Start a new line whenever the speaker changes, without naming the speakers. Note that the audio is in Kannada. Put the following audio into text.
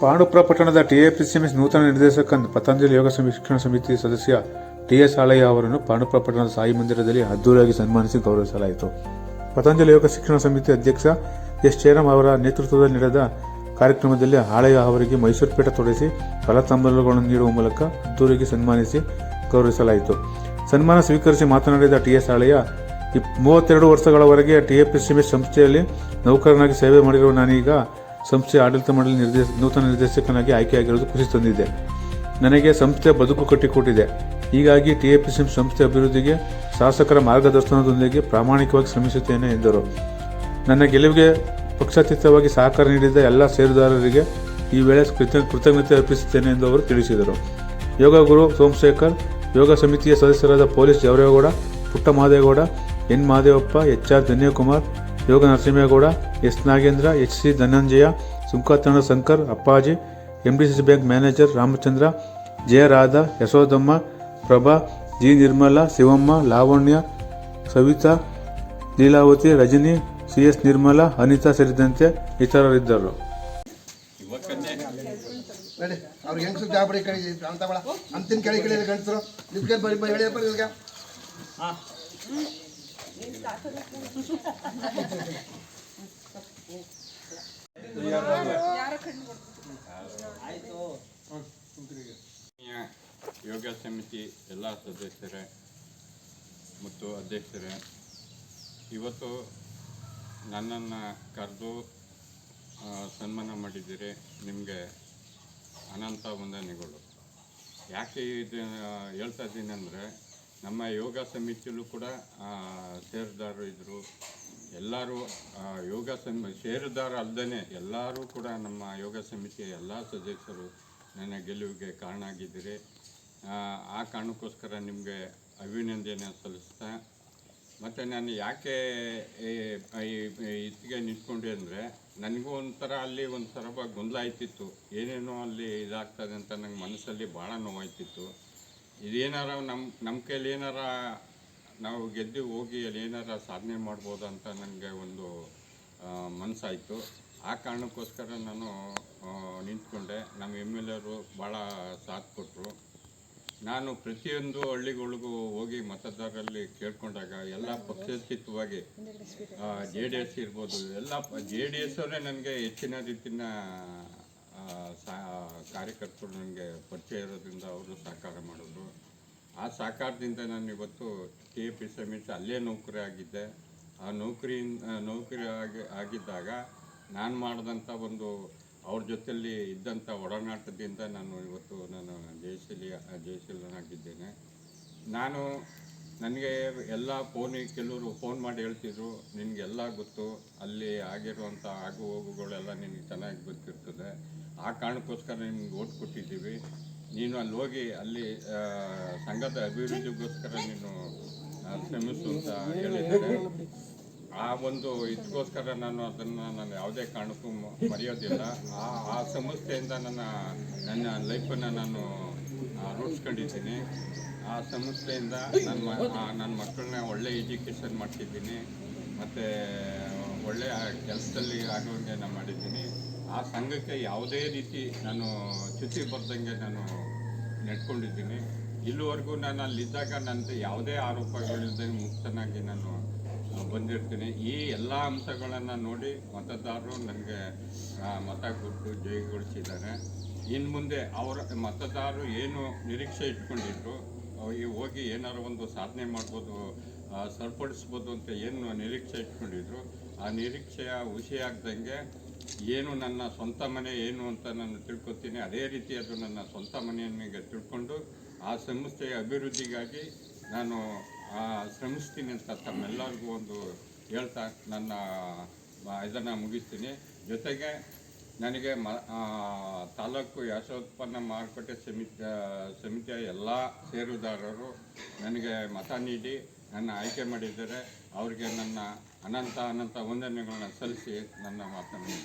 ಪಾಂಡುಪುರ ಪಟ್ಟಣದ ಟಿಎಪಿಸಿಎಂಎಸ್ ನೂತನ ನಿರ್ದೇಶಕ ಪತಂಜಲಿ ಯೋಗ ಶಿಕ್ಷಣ ಸಮಿತಿ ಸದಸ್ಯ ಟಿಎಸ್ ಆಳಯ್ಯ ಅವರನ್ನು ಪಾಂಡುಪುರ ಪಟ್ಟಣದ ಸಾಯಿ ಮಂದಿರದಲ್ಲಿ ಅದ್ದೂರಿಯಾಗಿ ಸನ್ಮಾನಿಸಿ ಗೌರವಿಸಲಾಯಿತು. ಪತಂಜಲಿ ಯೋಗ ಶಿಕ್ಷಣ ಸಮಿತಿ ಅಧ್ಯಕ್ಷ ಎಸ್. ಜಯರಾಮ್ ಅವರ ನೇತೃತ್ವದಲ್ಲಿ ನಡೆದ ಕಾರ್ಯಕ್ರಮದಲ್ಲಿ ಆಳಯ್ಯ ಅವರಿಗೆ ಮೈಸೂರು ಪೇಟ ತೊಡಿಸಿ ಫಲತಾಂಬಲಗಳನ್ನು ನೀಡುವ ಮೂಲಕ ಅದ್ದೂರಿಗೆ ಸನ್ಮಾನಿಸಿ ಗೌರವಿಸಲಾಯಿತು. ಸನ್ಮಾನ ಸ್ವೀಕರಿಸಿ ಮಾತನಾಡಿದ ಟಿಎಸ್ ಆಳಯ್ಯ ಇಪ್- ಮೂವತ್ತೆರಡು ವರ್ಷಗಳವರೆಗೆ ಟಿಎಪಿಸಿಎಂಎಸ್ ಸಂಸ್ಥೆಯಲ್ಲಿ ನೌಕರನಾಗಿ ಸೇವೆ ಮಾಡಿರುವ ನಾನೀಗ ಸಂಸ್ಥೆಯ ಆಡಳಿತ ಮಂಡಳಿ ನಿರ್ದೇಶ, ನೂತನ ನಿರ್ದೇಶಕನಾಗಿ ಆಯ್ಕೆಯಾಗಿರುವುದು ಖುಷಿ ತಂದಿದೆ. ನನಗೆ ಸಂಸ್ಥೆ ಬದುಕು ಕಟ್ಟಿಕೊಟ್ಟಿದೆ. ಹೀಗಾಗಿ ಟಿಎಪಿಸಿಎಂ ಸಂಸ್ಥೆ ಅಭಿವೃದ್ಧಿಗೆ ಶಾಸಕರ ಮಾರ್ಗದರ್ಶನದೊಂದಿಗೆ ಪ್ರಾಮಾಣಿಕವಾಗಿ ಶ್ರಮಿಸುತ್ತೇನೆ, ಎಂದರು. ನನ್ನ ಗೆಲುವಿಗೆ ಪಕ್ಷಾತೀತವಾಗಿ ಸಹಕಾರ ನೀಡಿದ ಎಲ್ಲ ಷೇರುದಾರರಿಗೆ ಈ ವೇಳೆ ಕೃತ- ಕೃತಜ್ಞತೆ ಅರ್ಪಿಸುತ್ತೇನೆ ಎಂದು ಅವರು ತಿಳಿಸಿದರು. ಯೋಗ ಗುರು ಸೋಮಶೇಖರ್, ಯೋಗ ಸಮಿತಿಯ ಸದಸ್ಯರಾದ police Javaregowda Putta Mahadegowda N Mahadevappa, H R Dhanyakumar Yoga Narasimhegowda S Nagendra H C Dhananjaya Sunkatanna Shankar Appaji M D C bank manager Ramachandra Jayaradha Yashodamma Prabha G Nirmala Shivamma Lavanya Savitha Leelavathi Rajani C S Nirmala Anitha ಸೇರಿದಂತೆ ಇತರರಿದ್ದರು.
ನಡಿ ಅವ್ರಿಗೆ ಕಡೆ ಅಂತ ಅಂತಿನ ಕೆಳಗೆ ಗಂಡಸರು. ನಿಮ್ಗೆ ಬರಿ ಬರಿ ಹೇಳಿ ಬರಿ ಇಲ್ಗ
ಆತ್ಮೀಯ ಯೋಗ ಸಮಿತಿ ಎಲ್ಲ ಸದಸ್ಯರೇ ಮತ್ತು ಅಧ್ಯಕ್ಷರೇ, ಇವತ್ತು ನನ್ನನ್ನು ಕರೆದು ಸನ್ಮಾನ ಮಾಡಿದ್ದೀರಿ ನಿಮಗೆ ಅನಂತ ವಂದನೆಗಳು. ಯಾಕೆ ಇದು ಹೇಳ್ತಾ ಇದ್ದೀನಿ ಅಂದರೆ ನಮ್ಮ ಯೋಗ ಸಮಿತಿಯಲ್ಲೂ ಕೂಡ ಷೇರುದಾರರು ಇದ್ದರು ಎಲ್ಲರೂ ಯೋಗ ಸಮ ಷೇರುದಾರ ಅಲ್ಲದೇ ಎಲ್ಲರೂ ಕೂಡ ನಮ್ಮ ಯೋಗ ಸಮಿತಿಯ ಎಲ್ಲ ಸದಸ್ಯರು ನನ್ನ ಗೆಲುವಿಗೆ ಕಾರಣ ಆಗಿದ್ದೀರಿ. ಆ, ಕಾರಣಕ್ಕೋಸ್ಕರ ನಿಮಗೆ ಅಭಿನಂದನೆ ಸಲ್ಲಿಸ್ತಾ ಮತ್ತು ನಾನು ಯಾಕೆ ಇತ್ತಿಗೆ ನಿಂತ್ಕೊಂಡೆ ಅಂದರೆ ನನಗೂ ಒಂಥರ ಅಲ್ಲಿ ಒಂಥರ ಗೊಂದಲ ಆಯ್ತಿತ್ತು. ಏನೇನೋ ಅಲ್ಲಿ ಇದಾಗ್ತದೆ ಅಂತ ನಂಗೆ ಮನಸ್ಸಲ್ಲಿ ಭಾಳ ನೋವಾಯ್ತಿತ್ತು. ಇದೇನಾರ ನಮ್ಮ ನಮ್ಮ ಕೈಲಿ ಏನಾರ ನಾವು ಗೆದ್ದು ಹೋಗಿ ಅಲ್ಲಿ ಏನಾರ ಸಾಧನೆ ಮಾಡ್ಬೋದು ಅಂತ ನನಗೆ ಒಂದು ಮನಸ್ಸಾಯಿತು ಆ ಕಾರಣಕ್ಕೋಸ್ಕರ ನಾನು ನಿಂತ್ಕೊಂಡೆ. ನಮ್ಮ ಎಂ ಎಲ್ ಎರು ಭಾಳ ಸಾಥ್ ಕೊಟ್ಟರು ನಾನು ಪ್ರತಿಯೊಂದು ಹಳ್ಳಿಗಳಿಗೂ ಹೋಗಿ ಮತದಾರರಲ್ಲಿ ಕೇಳ್ಕೊಂಡಾಗ ಎಲ್ಲ ಪಕ್ಷಾತೀತವಾಗಿ ಜೆ ಡಿ ಎಸ್ ಇರ್ಬೋದು ಎಲ್ಲ ಜೆ ಡಿ ಎಸ್ ಅವರೇ ನನಗೆ ಹೆಚ್ಚಿನ ರೀತಿನ ಆ, ಸಾ ಕಾರ್ಯಕರ್ತರು ನನಗೆ ಪರಿಚಯ ಇರೋದ್ರಿಂದ ಅವರು ಸಹಕಾರ ಮಾಡಿದ್ರು. ಆ ಸಹಕಾರದಿಂದ ನಾನು ಇವತ್ತು ಕೆ. ಪಿ. ಸಮಿತಿ ಅಲ್ಲೇ ನೌಕರಿ ಆಗಿದ್ದೆ. ಆ ನೌಕರಿ ನೌಕರಿ ಆಗಿ, ಆಗಿದ್ದಾಗ ನಾನು ಮಾಡಿದಂಥ ಒಂದು ಅವ್ರ ಜೊತೆಯಲ್ಲಿ ಇದ್ದಂಥ ಒಡನಾಟದಿಂದ ನಾನು ಇವತ್ತು ನಾನು ಜಯಶೀಲಿ, ಜಯಶೀಲನಾಗಿದ್ದೇನೆ. ನಾನು ನನಗೆ ಎಲ್ಲ ಫೋನಿಗೆ ಕೆಲವರು ಫೋನ್ ಮಾಡಿ ಹೇಳ್ತಿದ್ರು ನಿನಗೆಲ್ಲ ಗೊತ್ತು, ಅಲ್ಲಿ ಆಗಿರುವಂಥ ಆಗು ಹೋಗುಗಳೆಲ್ಲ ನಿನಗೆ ಚೆನ್ನಾಗಿ ಗೊತ್ತಿರ್ತದೆ. ಆ ಕಾರಣಕ್ಕೋಸ್ಕರ ನಿಮ್ಗೆ ಓಟ್ ಕೊಟ್ಟಿದ್ದೀವಿ. ನೀನು ಅಲ್ಲಿ ಹೋಗಿ ಅಲ್ಲಿ ಸಂಘದ ಅಭಿವೃದ್ಧಿಗೋಸ್ಕರ ನೀನು ಶ್ರಮಿಸು ಅಂತ ಹೇಳಿದ್ದಾರೆ. ಆ ಒಂದು ಇದಕ್ಕೋಸ್ಕರ ನಾನು ಅದನ್ನು ನಾನು ಯಾವುದೇ ಕಾರಣಕ್ಕೂ ಮರೆಯೋದಿಲ್ಲ. ಆ ಆ ಸಂಸ್ಥೆಯಿಂದ ನನ್ನ ನನ್ನ ಲೈಫನ್ನು ನಾನು ರೂಢಿಸ್ಕೊಂಡಿದ್ದೀನಿ. ಆ ಸಂಸ್ಥೆಯಿಂದ ನನ್ನ ನನ್ನ ಮಕ್ಕಳನ್ನ ಒಳ್ಳೆ ಎಜುಕೇಷನ್ ಮಾಡ್ತಿದ್ದೀನಿ. ಮತ್ತು, ಒಳ್ಳೆಯ ಕೆಲಸದಲ್ಲಿ ಆಗುವಂಗೆ ನಾನು ಮಾಡಿದ್ದೀನಿ. ಆ ಸಂಘಕ್ಕೆ ಯಾವುದೇ ರೀತಿ ನಾನು ಚ್ಯುತಿ ಬರ್ದಂಗೆ ನಾನು ನೆಟ್ಕೊಂಡಿದ್ದೀನಿ ಇಲ್ಲಿವರೆಗೂ ನಾನು ಅಲ್ಲಿದ್ದಾಗ ನನ್ನದು ಯಾವುದೇ ಆರೋಪಗಳಿಲ್ಲದೆ ಮುಕ್ತನಾಗಿ ನಾನು ಬಂದಿರ್ತೀನಿ. ಈ ಎಲ್ಲ ಅಂಶಗಳನ್ನು ನೋಡಿ ಮತದಾರರು ನನಗೆ ಮತ ಕೊಟ್ಟು ಜಯಗೊಳಿಸಿದ್ದಾರೆ. ಇನ್ನು ಮುಂದೆ ಅವರ ಮತದಾರರು ಏನು ನಿರೀಕ್ಷೆ ಇಟ್ಕೊಂಡಿದ್ರು ಹೋಗಿ ಏನಾರು ಒಂದು ಸಾಧನೆ ಮಾಡ್ಬೋದು ಸರಿಪಡಿಸ್ಬೋದು ಅಂತ ಏನು ನಿರೀಕ್ಷೆ ಇಟ್ಕೊಂಡಿದ್ರು, ಆ ನಿರೀಕ್ಷೆಯ ಹುಸಿಯಾಗ್ದಂಗೆ ಏನು ನನ್ನ ಸ್ವಂತ ಮನೆ ಏನು ಅಂತ ನಾನು ತಿಳ್ಕೊತೀನಿ. ಅದೇ ರೀತಿ ಅದು ನನ್ನ ಸ್ವಂತ ಮನೆಯನ್ನಿಗೆ ತಿಳ್ಕೊಂಡು ಆ ಸಂಸ್ಥೆಯ ಅಭಿವೃದ್ಧಿಗಾಗಿ ನಾನು ಆ, ಶ್ರಮಿಸ್ತೀನಿ ಅಂತ ತಮ್ಮೆಲ್ಲರಿಗೂ ಒಂದು ಹೇಳ್ತಾ ನನ್ನ ಇದನ್ನು ಮುಗಿಸ್ತೀನಿ. ಜೊತೆಗೆ ನನಗೆ ಮ ತಾಲೂಕು ಯಶೋತ್ಪನ್ನ ಮಾರುಕಟ್ಟೆ ಸಮಿತಿ ಸಮಿತಿಯ ಎಲ್ಲ ಷೇರುದಾರರು ನನಗೆ ಮತ ನೀಡಿ ನನ್ನ ಆಯ್ಕೆ ಮಾಡಿದ್ದಾರೆ. ಅವರಿಗೆ ನನ್ನ ಅನಂತ ಅನಂತ ವಂದನೆಗಳನ್ನ ಸಲ್ಲಿಸಿ ನನ್ನ ಮಾತನ್ನು